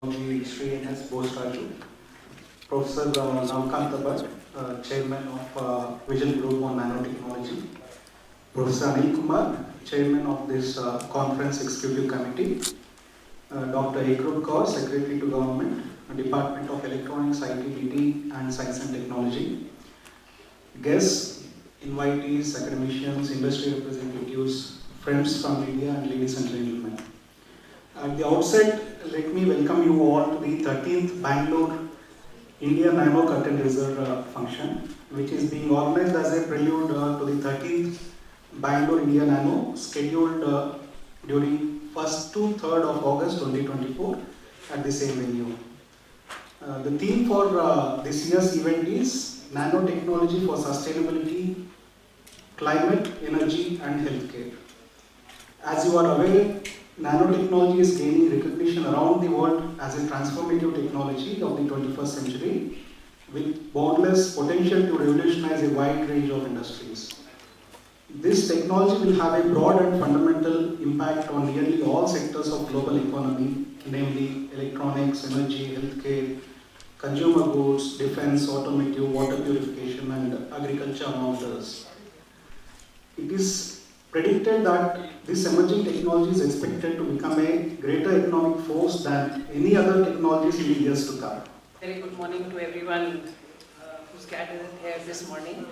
Technology Sri N.S. Bosraju, Professor uh, Bhatt, uh, Chairman of uh, Vision Group on Nanotechnology, Professor Anil Kumar, Chairman of this uh, Conference Executive Committee, uh, Dr. Ekrup Kaur, Secretary to Government, Department of Electronics, IT, BT and Science and Technology, guests, invitees, academicians, industry representatives, friends from media and ladies and gentlemen. At the outset, let me welcome you all to the 13th Bangalore India Nano Curtain Raiser uh, function, which is being organized as a prelude uh, to the 13th Bangalore India Nano, scheduled uh, during 1st to 3rd of August 2024 at the same venue. Uh, the theme for uh, this year's event is Nanotechnology for Sustainability, Climate, Energy and Healthcare. As you are aware, nanotechnology is gaining recognition around the world as a transformative technology of the 21st century with boundless potential to revolutionize a wide range of industries. This technology will have a broad and fundamental impact on nearly all sectors of global economy, namely electronics, energy, healthcare, consumer goods, defense, automotive, water purification, and agriculture, among others. It is predicted that this emerging technology is expected to become a greater economic force than any other technologies in the years to come. Very good morning to everyone uh, who's gathered here this morning.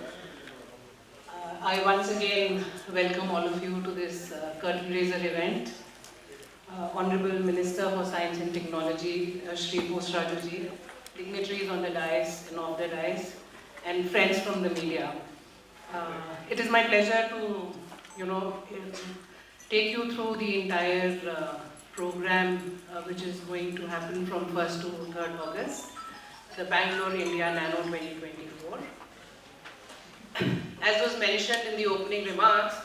Uh, I once again welcome all of you to this uh, curtain raiser event. Uh, Honorable Minister for Science and Technology, uh, Shri Bosrajuji, dignitaries on the dais and off the dais, and friends from the media. Uh, It is my pleasure to, you know, take you through the entire uh, program uh, which is going to happen from 1st to 3rd August, the Bangalore India Nano 2024. As was mentioned in the opening remarks,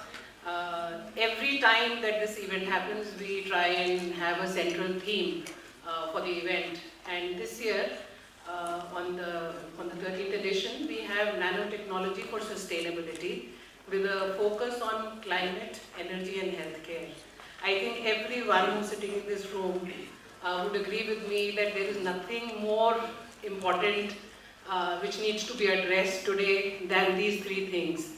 uh, every time that this event happens, we try and have a central theme uh, for the event. And this year, uh, on the on the 13th edition, we have nanotechnology for sustainability with a focus on climate, energy, and healthcare. I think everyone who's sitting in this room uh, would agree with me that there is nothing more important uh, which needs to be addressed today than these three things.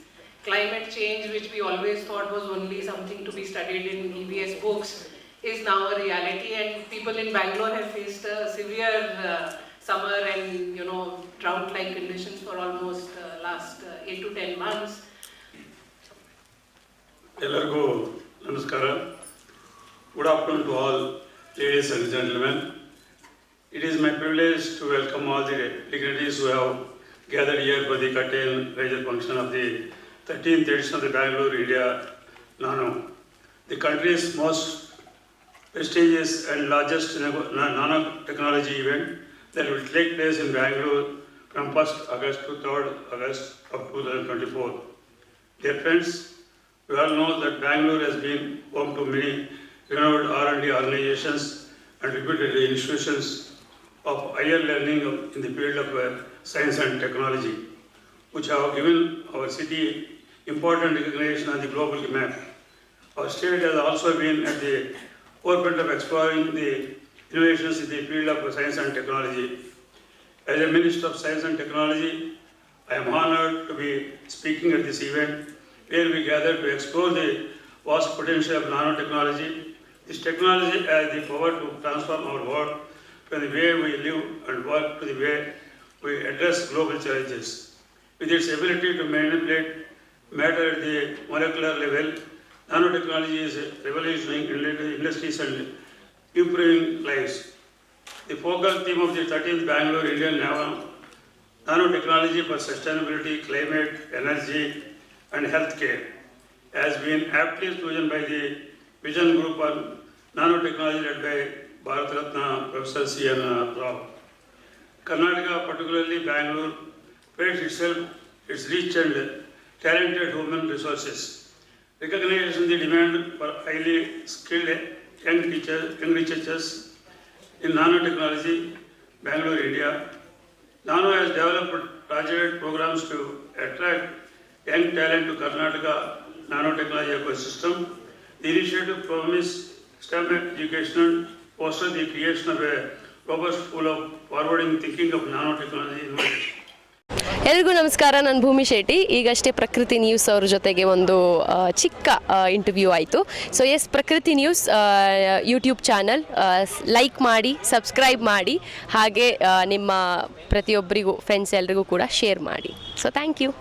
Climate change, which we always thought was only something to be studied in EVS books, is now a reality, and people in Bangalore have faced a severe uh, summer and you know drought-like conditions for almost uh, last uh, eight to ten months. ಎಲ್ಲರಿಗೂ ನಮಸ್ಕಾರ good afternoon to all ladies and gentlemen it is my privilege to welcome all the dignitaries who have gathered here for the curtain raiser function of the 13th edition of the Bangalore India Nano, the country's most prestigious and largest nego- na- nanotechnology event that will take place in Bangalore from 1st August to 3rd August of 2024. Dear friends, we all know that Bangalore has been home to many renowned R&D organizations and reputed institutions of higher learning in the field of uh, science and technology, which have given our city important recognition on the global map. Our state has also been at the forefront of exploring the innovations in the field of science and technology. As a Minister of Science and Technology, I am honored to be speaking at this event where we gather to explore the vast potential of nanotechnology. This technology has the power to transform our world from the way we live and work to the way we address global challenges. With its ability to manipulate matter at the molecular level, nanotechnology is revolutionizing industries and improving lives. The focal theme of the 13th Bangalore Indian Nano nanotechnology for sustainability, climate, energy, and healthcare has been aptly chosen by the Vision Group on Nanotechnology led by Bharat Ratna Professor C.N. Rao. Karnataka, particularly Bangalore, prides itself its rich and talented human resources. Recognizing the demand for highly skilled young teachers, young researchers in nanotechnology, Bangalore, India, Nano has developed targeted programs to attract young talent to Karnataka nanotechnology ecosystem. The initiative promised STEM education foster the creation of a robust, pool of forwarding thinking of nanotechnology innovation. ಎಲ್ರಿಗೂ ನಮಸ್ಕಾರ ನಾನು ಭೂಮಿ ಶೆಟ್ಟಿ ಈಗಷ್ಟೇ ಪ್ರಕೃತಿ news ಅವ್ರ ಜೊತೆಗೆ ಒಂದು ಚಿಕ್ಕ ಇಂಟರ್ವ್ಯೂ ಆಯಿತು so yes Prakruti news YouTube channel like ಮಾಡಿ ಸಬ್ಸ್ಕ್ರೈಬ್ ಮಾಡಿ ಹಾಗೆ ನಿಮ್ಮ ಪ್ರತಿಯೊಬ್ಬರಿಗೂ ಫ್ರೆಂಡ್ಸ್ ಎಲ್ರಿಗೂ ಕೂಡ ಶೇರ್ ಮಾಡಿ ಸೊ ಥ್ಯಾಂಕ್ ಯು